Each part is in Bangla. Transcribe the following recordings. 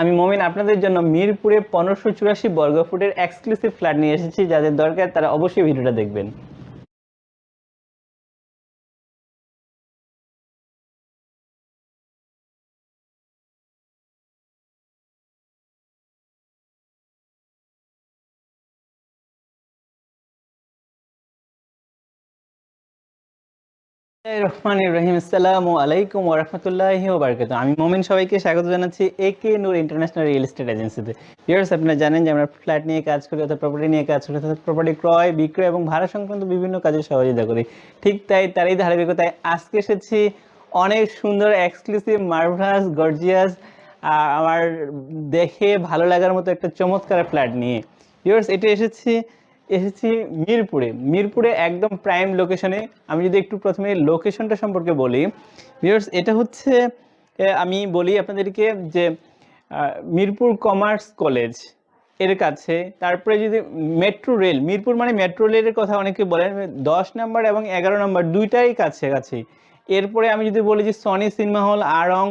আমি মমিন, আপনাদের জন্য মিরপুরে পনেরোশো চুরাশি বর্গফুটের এক্সক্লুসিভ ফ্ল্যাট নিয়ে এসেছি। যাদের দরকার, তারা অবশ্যই ভিডিওটা দেখবেন। আমি মোমিন, সবাইকে স্বাগত জানাচ্ছি একে নূর ইন্টারন্যাশনাল রিয়েল এস্টেট এজেন্সিতে আপনারা জানেন যে আমরা ফ্ল্যাট নিয়ে কাজ করি অর্থাৎ প্রপার্টি নিয়ে কাজ করি অর্থাৎ প্রপার্টি ক্রয়, বিক্রয় এবং ভাড়া সংক্রান্ত বিভিন্ন কাজে সহযোগিতা করি। ঠিক তাই, তারই ধারাবাহিকতায় আজকে এসেছি অনেক সুন্দর এক্সক্লুসিভ মার্ভাস গর্জিয়াস আমার দেখে ভালো লাগার মতো একটা চমৎকার ফ্ল্যাট নিয়ে। ভিউয়ার্স এটা এসেছি এসেছি মিরপুরে। মিরপুরে একদম প্রাইম লোকেশনে আমি যদি একটু প্রথমে লোকেশনটা সম্পর্কে বলি ভিউয়ার্স এটা হচ্ছে আমি বলি আপনাদেরকে যে মিরপুর কমার্স কলেজের কাছে। তারপরে যদি মেট্রো রেল মিরপুর মানে মেট্রো রেলের কথা অনেকে বলেন, দশ নাম্বার এবং এগারো নাম্বার দুইটাই কাছাকাছি। এরপরে আমি যদি বলি যে সনি সিনেমা হল আরং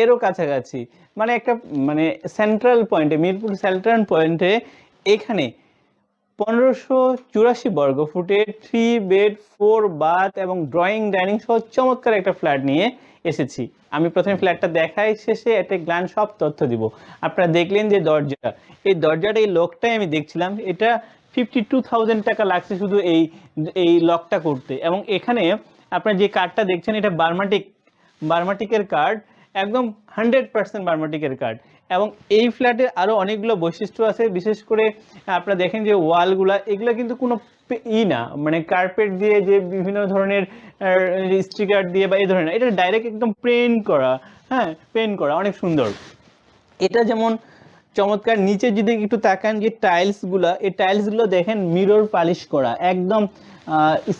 এরও কাছাকাছি। মানে একটা মানে সেন্ট্রাল পয়েন্টে মিরপুর সেন্ট্রাল পয়েন্টে এখানে পনেরোশো চুরাশি বর্গ ফুটে থ্রি বেড ফোর বাথ এবং ড্রয়িং ডাইনিং সহ চমৎকার একটা ফ্ল্যাট নিয়ে এসেছি। আমি প্রথমে ফ্ল্যাটটা দেখাই, শেষে একটা গ্ল্যান সব তথ্য দিব। আপনারা দেখলেন যে দরজা। এই দরজাটা, এই লকটাই আমি দেখছিলাম, এটা ফিফটি টু থাউজেন্ড টাকা লাগছে শুধু এই এই লকটা করতে। এবং এখানে আপনার যে কার্ডটা দেখছেন, এটা বার্মাটিক বার্মাটিকের কার্ড একদম হান্ড্রেড পার্সেন্ট বার্মাটিকের কার্ড এবং এই ফ্ল্যাটের আরও অনেকগুলো বৈশিষ্ট্য আছে। বিশেষ করে আপনারা দেখেন যে ওয়ালগুলা, এগুলো কিন্তু কোনো ই না। মানে কার্পেট দিয়ে যে বিভিন্ন ধরনের স্টিকার দিয়ে বা এই ধরনের। এটা ডাইরেক্ট একদম প্রিন্ট করা। হ্যাঁ প্রিন্ট করা। অনেক সুন্দর। এটা যেমন চমৎকার। নিচে যদি একটু তাকান যে টাইলসগুলো, এই টাইলসগুলো দেখেন মিরর পালিশ করা। একদম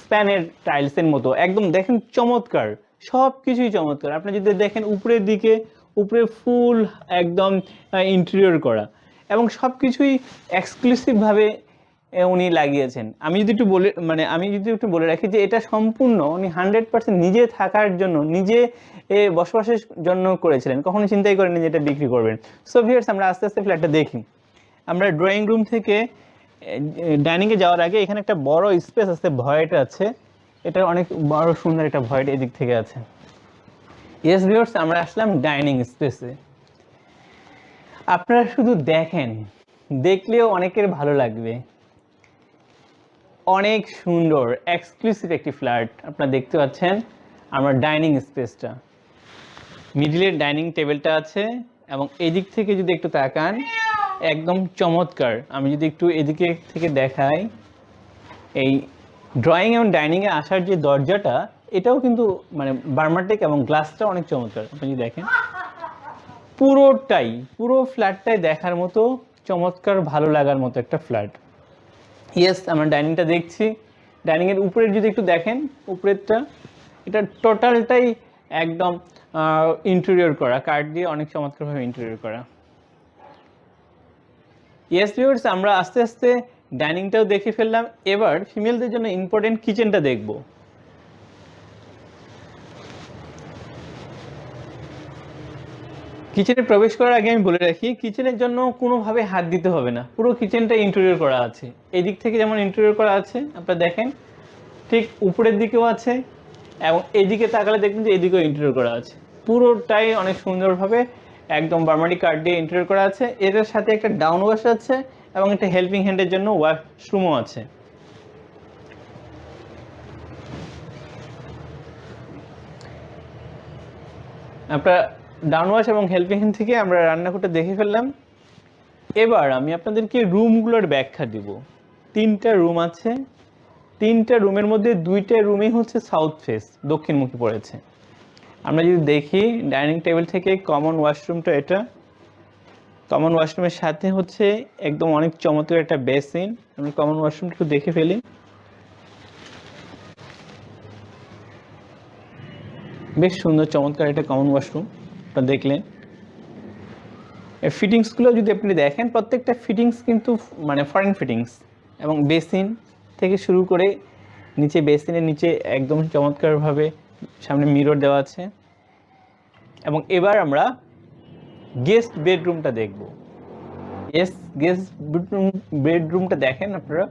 স্প্যানের টাইলসের মতো। একদম দেখেন চমৎকার। সব কিছুই চমৎকার। আপনি যদি দেখেন উপরের দিকে উপরে ফুল একদম ইন্টেরিয়র করা। এবং সব কিছুই এক্সক্লুসিভভাবে উনি লাগিয়েছেন। আমি যদি একটু বলে মানে আমি যদি একটু বলে রাখি যে এটা সম্পূর্ণ উনি হান্ড্রেড পার্সেন্ট নিজে থাকার জন্য নিজে এ, বসবাসের জন্য করেছিলেন। কখনো চিন্তাই করেনি যে এটা বিক্রি করবেন। সো ভিউয়ার্স আমরা আস্তে আস্তে ফ্ল্যাটটা দেখি। আমরা ড্রয়িং রুম থেকে ডাইনিংয়ে যাওয়ার আগে এখানে একটা বড় স্পেস আছে ভয়েট আছে। এটা অনেক বড় সুন্দর একটা ভয়েট এদিক থেকে আছে। ইয়েস ভিউয়ার্স আমরা আসলাম ডাইনিং স্পেসে আপনারা শুধু দেখেন, দেখলেও অনেকের ভালো লাগবে। অনেক সুন্দর এক্সক্লুসিভ একটি ফ্ল্যাট আপনারা দেখতে পাচ্ছেন, আমার ডাইনিং স্পেসটা মিডিলের ডাইনিং টেবিলটা আছে এবং এদিক থেকে যদি একটু তাকান, একদম চমৎকার। আমি যদি একটু এদিকে থেকে দেখাই, এই ড্রয়িং এবং ডাইনিংয়ে আসার যে দরজাটা এটাও কিন্তু মানে বার্মাটেক এবং গ্লাসটা অনেক চমৎকার। আপনি যদি দেখেন, পুরোটাই, পুরো ফ্ল্যাটটাই দেখার মতো চমৎকার, ভালো লাগার মতো একটা ফ্ল্যাট ইয়েস আমরা ডাইনিংটা দেখছি। ডাইনিংয়ের উপরের যদি একটু দেখেন, উপরেরটা, এটা টোটালটাই একদম ইন্টেরিয়র করা। কাঠ দিয়ে অনেক চমৎকারভাবে ইন্টেরিয়র করা। ইয়েস ভিউয়ার্স আমরা আস্তে আস্তে ডাইনিংটাও দেখে ফেললাম। এবার ফিমেলদের জন্য ইম্পর্টেন্ট কিচেনটা দেখব। কিচেনে প্রবেশ করার আগে আমি বলে রাখি কিচেনের জন্য কোনোভাবে হাত দিতে হবে না। পুরো কিচেনটা ইন্টেরিয়র করা আছে। এদিক থেকে যেমন ইন্টেরিয়র করা আছে, আপনারা দেখেন, ঠিক উপরের দিকেও আছে এবং এদিকে তাকালে দেখবেন যে এদিকেও ইন্টেরিয়র করা আছে। পুরোটাই অনেক সুন্দরভাবে একদম বার্মাটি কার্ড দিয়ে ইন্টেরিয়র করা আছে। এটার সাথে একটা ডাউন ওয়াশ আছে এবং একটা হেল্পিং হ্যান্ডের জন্য ওয়াশরুমও আছে। আপনার ডাউন ওয়াশ এবং হেল্পিং হ্যান্ড থেকে আমরা রান্নাঘরটা দেখে ফেললাম। এবার আমি আপনাদেরকে রুমগুলোর ব্যাখ্যা দিব। তিনটা রুম আছে। তিনটা রুমের মধ্যে দুইটা রুমই হচ্ছে সাউথ ফেস দক্ষিণমুখী পড়েছে। আমরা যদি দেখি ডাইনিং টেবিল থেকে কমন ওয়াশরুমটা এটা। কমন ওয়াশরুমের সাথে হচ্ছে একদম অনেক চমৎকার একটা বেসিন আমরা কমন ওয়াশরুমটা একটু দেখে ফেলি। বেশ সুন্দর চমৎকার একটা কমন ওয়াশরুম আপনারা দেখলেন। ফিটিংসগুলো যদি আপনি দেখেন, প্রত্যেকটা ফিটিংস কিন্তু মানে ফরেন ফিটিংস এবং বেসিন থেকে শুরু করে নিচে বেসিনের নিচে একদম চমৎকারভাবে সামনে মিরর দেওয়া আছে। এবং এবার আমরা গেস্ট বেডরুমটা দেখব। এস গেস্ট বেডরুম বেডরুমটা দেখেন আপনারা।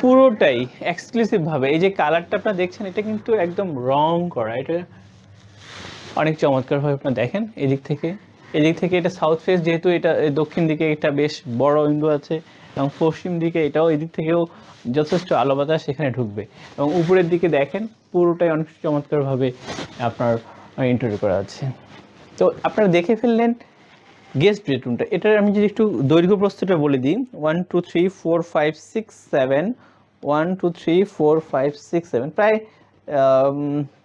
পুরোটাই এক্সক্লুসিভ ভাবে। এই যে কালারটা আপনারা দেখছেন, এটা কিন্তু একদম রং করা। এটা অনেক চমৎকারভাবে আপনারা দেখেন এদিক থেকে। এদিক থেকে এটা সাউথ ফেস যেহেতু এটা দক্ষিণ দিকে এটা বেশ বড় উইন্ডো আছে এবং পশ্চিম দিকে এটাও এদিক থেকেও যথেষ্ট আলো বাতাস সেখানে ঢুকবে। এবং উপরের দিকে দেখেন, পুরোটাই অনেক চমৎকারভাবে আপনার ইন্টারভিউ করা আছে। তো আপনারা দেখে ফেললেন গেস্ট বেডরুমটা এটার আমি যদি একটু দৈর্ঘ্য প্রস্তুতটা বলে দিই one two three four five six seven one two three four five six seven প্রায়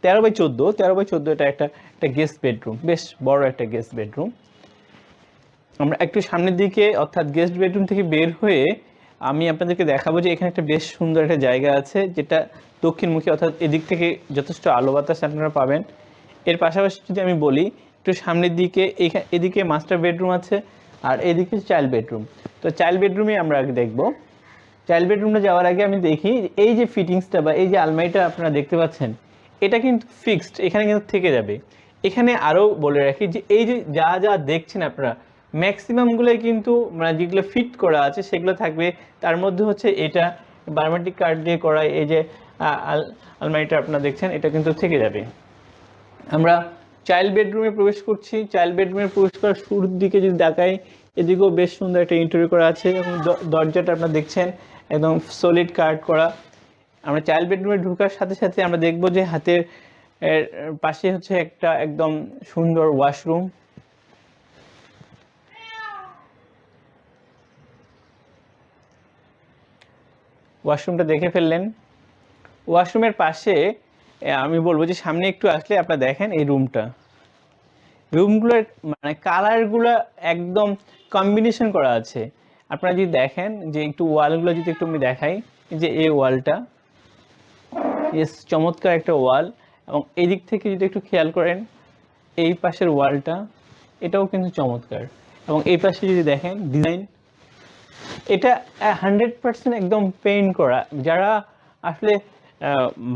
তেরো বাই চোদ্দ, তেরো বাই চোদ্দ এটা একটা একটা গেস্ট বেডরুম বেশ বড় একটা গেস্ট বেডরুম আমরা একটু সামনের দিকে, অর্থাৎ গেস্ট বেডরুম থেকে বের হয়ে আমি আপনাদেরকে দেখাবো যে এখানে একটা বেশ সুন্দর একটা জায়গা আছে, যেটা দক্ষিণমুখী, অর্থাৎ এদিক থেকে যথেষ্ট আলো বাতাস আপনারা পাবেন। এর পাশাপাশি যদি আমি বলি, একটু সামনের দিকে এদিকে মাস্টার বেডরুম আছে, আর এদিকে চাইল্ড বেডরুম তো চাইল্ড বেডরুমে আমরা দেখব। চাইল্ড বেডরুমে যাওয়ার আগে আমি দেখি এই যে ফিটিংসটা বা এই যে আলমারিটা আপনারা দেখতে পাচ্ছেন, এটা কিন্তু ফিক্সড এখানে কিন্তু থেকে যাবে। এখানে আরও বলে রাখি যে এই যে যা যা দেখছেন আপনারা ম্যাক্সিমামগুলোই কিন্তু মানে যেগুলো ফিট করা আছে সেগুলো থাকবে। তার মধ্যে হচ্ছে এটা, বায়োমেট্রিক কার্ড দিয়ে করা এই যে আলমারিটা আপনারা দেখছেন, এটা কিন্তু থেকে যাবে। আমরা চাইল্ড বেডরুমে প্রবেশ করছি। চাইল্ড বেডরুমে প্রবেশ করার শুরুর দিকে যদি দেখাই এদিকেও বেশ সুন্দর একটা ইন্টারভিউ করা আছে এবং দরজাটা আপনারা দেখছেন। একদম সলিড কার্ড করা। আমরা চাইল্ড বেডরুমে ঢোকার সাথে সাথে আমরা দেখব যে হাতের পাশে হচ্ছে একটা একদম সুন্দর ওয়াশরুম ওয়াশরুমটা দেখে ফেললেন। ওয়াশরুমের পাশে আমি বলব যে সামনে একটু আসলে আপনারা দেখেন এই রুমটা রুমগুলোর মানে কালারগুলো একদম কম্বিনেশন করা আছে। আপনারা যদি দেখেন যে একটু ওয়ালগুলো যদি একটু আমি দেখাই যে এই ওয়ালটা চমৎকার একটা ওয়াল, এবং এই দিক থেকে যদি একটু খেয়াল করেন, এই পাশের ওয়ালটা, এটাও কিন্তু চমৎকার। এবং এই পাশে যদি দেখেন ডিজাইন এটা হান্ড্রেড পার্সেন্ট একদম পেইন্ট করা, যারা আসলে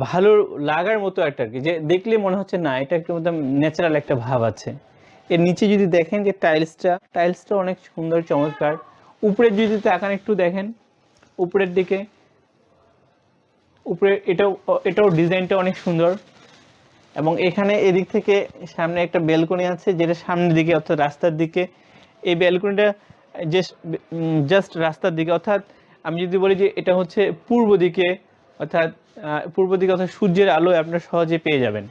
ভালো লাগার মতো একটা আর কি, যে দেখলে মনে হচ্ছে না, এটা একটু একদম ন্যাচারাল একটা ভাব আছে। এর নিচে যদি দেখেন যে টাইলসটা টাইলসটা অনেক সুন্দর, চমৎকার। উপরের যদি তাকান একটু দেখেন, উপরের দিকে, উপরে এটাও এটাও ডিজাইনটা অনেক সুন্দর। এবং এখানে এদিক থেকে সামনে একটা বেলকনি আছে, যেটা সামনের দিকে অর্থাৎ রাস্তার দিকে। এই বেলকনিটা জাস্ট রাস্তার দিকে। অর্থাৎ আমি যদি বলি যে এটা হচ্ছে পূর্ব দিকে, অর্থাৎ পূর্ব দিকে অর্থাৎ সূর্যের আলো আপনারা সহজে পেয়ে যাবেন।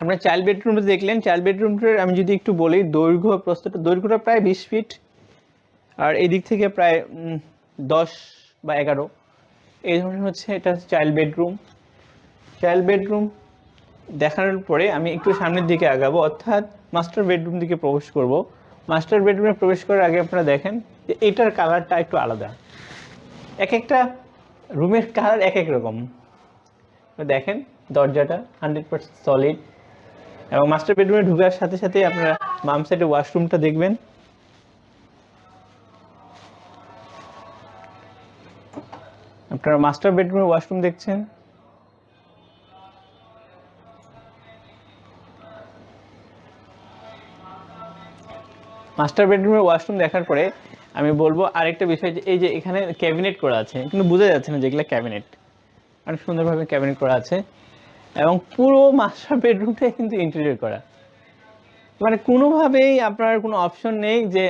আপনার চাইল্ড বেডরুমটা দেখলেন। চাইল্ড বেডরুমটার আমি যদি একটু বলি, দৈর্ঘ্য প্রস্তটা দৈর্ঘ্যটা প্রায় বিশ ফিট আর এই দিক থেকে প্রায় দশ বা এগারো। এই ধরনের হচ্ছে এটা চাইল্ড বেডরুম চাইল্ড বেডরুম দেখানোর পরে আমি একটু সামনের দিকে আগাবো, অর্থাৎ মাস্টার বেডরুম দিকে প্রবেশ করব। মাস্টার বেডরুমে প্রবেশ করার আগে আপনারা দেখেন যে এটার কালারটা একটু আলাদা। এক একটা রুমের কালার এক এক রকম। দেখেন দরজাটা হান্ড্রেড পার্সেন্ট সলিড এবং মাস্টার বেডরুমে ঢোকার সাথে সাথে আপনারা বাম সাইডে ওয়াশরুমটা দেখবেন। আপনারা মাস্টার বেডরুমের ওয়াশরুম দেখছেন? মাস্টার বেডরুমের ওয়াশরুম দেখার পরে আমি বলব আরেকটা বিষয় যে, এই যে এখানে ক্যাবিনেট করা আছে, কিন্তু বোঝা যাচ্ছে না যেগুলো ক্যাবিনেট অনেক সুন্দরভাবে ক্যাবিনেট করা আছে। এবং পুরো মাস্টার বেডরুমটাই কিন্তু ইন্টেরিয়র করা। মানে কোনোভাবেই আপনার কোনো অপশন নেই যে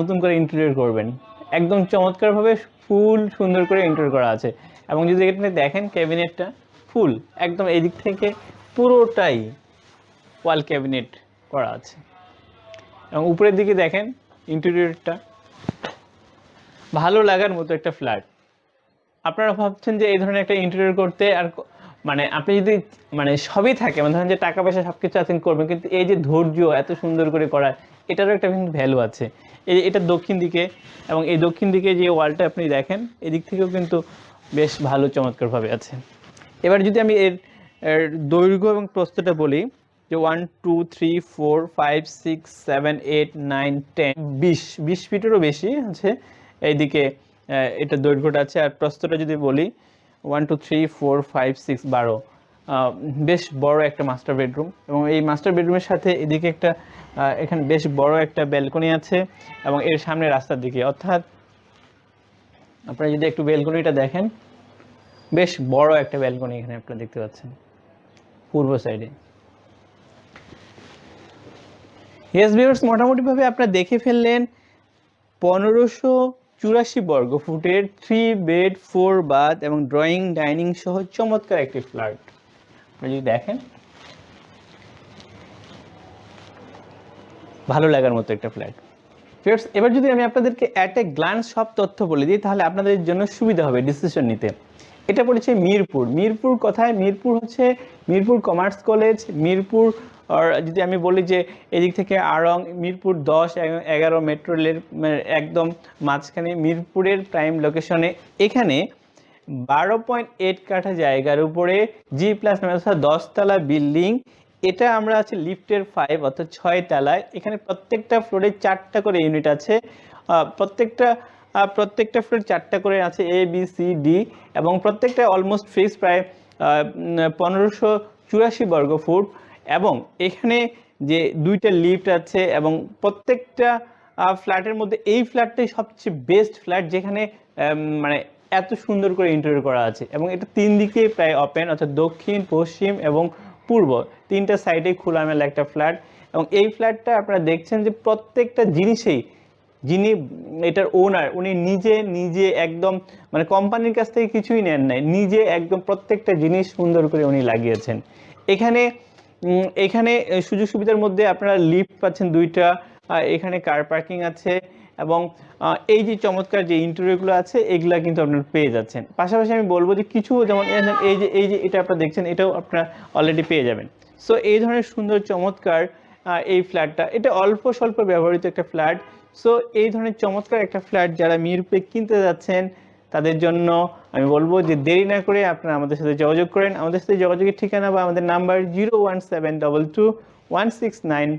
নতুন করে ইন্টেরিয়র করবেন। একদম চমৎকারভাবে ফুল সুন্দর করে ইন্টেরিয়র করা আছে। এবং যদি এখানে দেখেন ক্যাবিনেটটা, ফুল, একদম এই দিক থেকে পুরোটাই ওয়াল ক্যাবিনেট করা আছে। এবং উপরের দিকে দেখেন ইন্টেরিয়রটা ভালো লাগার মতো একটা ফ্ল্যাট আপনারা ভাবছেন যে এই ধরনের একটা ইন্টেরিয়র করতে আর মানে আপনি যদি মানে সবই থাকে মানে ধরেন যে টাকা পয়সা সব কিছু আছেন করবেন, কিন্তু এই যে ধৈর্য এত সুন্দর করে করা এটারও একটা কিন্তু ভ্যালু আছে। এই এটা দক্ষিণ দিকে এবং এই দক্ষিণ দিকে যে ওয়ালটা আপনি দেখেন, এদিক থেকেও কিন্তু বেশ ভালো চমৎকারভাবে আছে। এবার যদি আমি এর দৈর্ঘ্য এবং প্রস্থটা বলি, যে one two three four five six seven eight nine ten বিশ বিশ ফিটেরও বেশি আছে। এইদিকে এটা দৈর্ঘ্যটা আছে। আর প্রস্থটা যদি বলি one two three four five six বারো। বেশ বড় একটা মাস্টার বেডরুম এবং এই মাস্টার বেডরুমের সাথে এদিকে একটা এখানে বেশ বড় একটা ব্যালকনি আছে এবং এর সামনে রাস্তার দিকে। অর্থাৎ আপনারা যদি একটু ব্যালকনিটা দেখেন, বেশ বড় একটা ব্যালকনি এখানে আপনারা দেখতে পাচ্ছেন, পূর্ব সাইডে ইয়েস ভিউয়ার্স মোটামুটিভাবে আপনারা দেখে ফেললেন পনেরোশো চুরাশি বর্গ ফুটের থ্রি বেড ফোর বাথ এবং ড্রয়িং ডাইনিং সহ চমৎকার একটি ফ্ল্যাট যদি দেখেন, ভালো লাগার মতো একটা ফ্ল্যাট ফিয়ার্স এবার যদি আমি আপনাদেরকে অ্যাট এ গ্লান্স সব তথ্য বলে দিই, তাহলে আপনাদের জন্য সুবিধা হবে ডিসিশন নিতে। এটা পড়েছে মিরপুর। মিরপুর কথায়? মিরপুর হচ্ছে মিরপুর কমার্স কলেজ মিরপুর, আর যদি আমি বলি যে এদিক থেকে আড়ং, মিরপুর দশ, এগারো মেট্রো রেলের মানে একদম মাঝখানে মিরপুরের প্রাইম লোকেশনে এখানে বারো পয়েন্ট এইট কাঠা জায়গার উপরে জি প্লাস অর্থাৎ দশতলা বিল্ডিং এটা আমরা আছে লিফটের ফাইভ অর্থাৎ ছয় তলায় এখানে প্রত্যেকটা ফ্লোরে চারটা করে ইউনিট আছে। প্রত্যেকটা প্রত্যেকটা ফ্লোরে চারটা করে আছে এ বি সি ডি এবং প্রত্যেকটা অলমোস্ট ফিক্স প্রায় পনেরোশো চুরাশি বর্গ ফুট এবং এখানে যে দুইটা লিফট আছে এবং প্রত্যেকটা ফ্ল্যাটের মধ্যে এই ফ্ল্যাটটাই সবচেয়ে বেস্ট ফ্ল্যাট যেখানে মানে এত সুন্দর করে ইন্টারিয়র করা আছে এবং এটা তিন দিকে প্রায় ওপেন অর্থাৎ দক্ষিণ, পশ্চিম এবং পূর্ব। তিনটা সাইডে খোলামেলা একটা ফ্ল্যাট এবং এই ফ্ল্যাটটা আপনারা দেখছেন যে প্রত্যেকটা জিনিসেই যিনি এটার ওনার উনি নিজে নিজে একদম মানে কোম্পানির কাছ থেকে কিছুই নেন নাই, নিজে একদম প্রত্যেকটা জিনিস সুন্দর করে উনি লাগিয়েছেন। এখানে এখানে সুযোগ সুবিধার মধ্যে আপনারা লিফট পাচ্ছেন দুইটা এখানে কার পার্কিং আছে এবং এই যে চমৎকার যে ইন্টারভিউগুলো আছে, এগুলা কিন্তু আপনারা পেয়ে যাচ্ছেন। পাশাপাশি আমি বলব যে কিছু যেমন এই- যে, এই যে এটা আপনারা দেখছেন, এটাও আপনারা অলরেডি পেয়ে যাবেন। সো এই ধরনের সুন্দর চমৎকার এই ফ্ল্যাটটা এটা অল্প স্বল্প ব্যবহৃত একটা ফ্ল্যাট সো এই ধরনের চমৎকার একটা ফ্ল্যাট যারা মিরপুরে কিনতে যাচ্ছেন, তাদের জন্য আমি বলব যে দেরি না করে আপনারা আমাদের সাথে যোগাযোগ করেন। আমাদের সাথে যোগাযোগের ঠিকানা বা আমাদের number zero one seven double two one six nine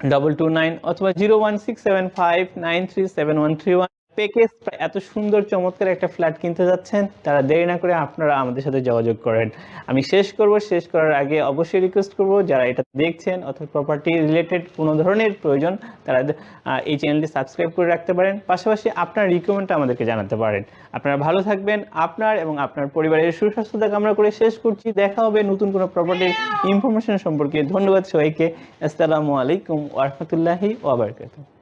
double two nine অথবা zero one six seven five nine three seven one three one package এত সুন্দর, চমৎকার একটা ফ্ল্যাট কিনতে যাচ্ছেন, তারা দেরি না করে আপনারা আমাদের সাথে যোগাযোগ করেন। আমি শেষ করব, শেষ করার আগে অবশ্যই রিকোয়েস্ট করব, যারা এটা দেখছেন অথবা প্রপার্টি রিলেটেড কোনো ধরনের প্রয়োজন, তারা এই চ্যানেলটি সাবস্ক্রাইব করে রাখতে পারেন। পাশাপাশি আপনার রিকমেন্ডটা আমাদেরকে জানাতে পারেন। আপনারা ভালো থাকবেন, আপনার এবং আপনার পরিবারের সুস্বাস্থ্যতা কামনা করে শেষ করছি। দেখা হবে নতুন কোনো প্রপার্টির ইনফরমেশন সম্পর্কে। ধন্যবাদ সবাইকে। আসসালামু আলাইকুম ওরহমতুল্লাহি ওয়াবারকাতুহ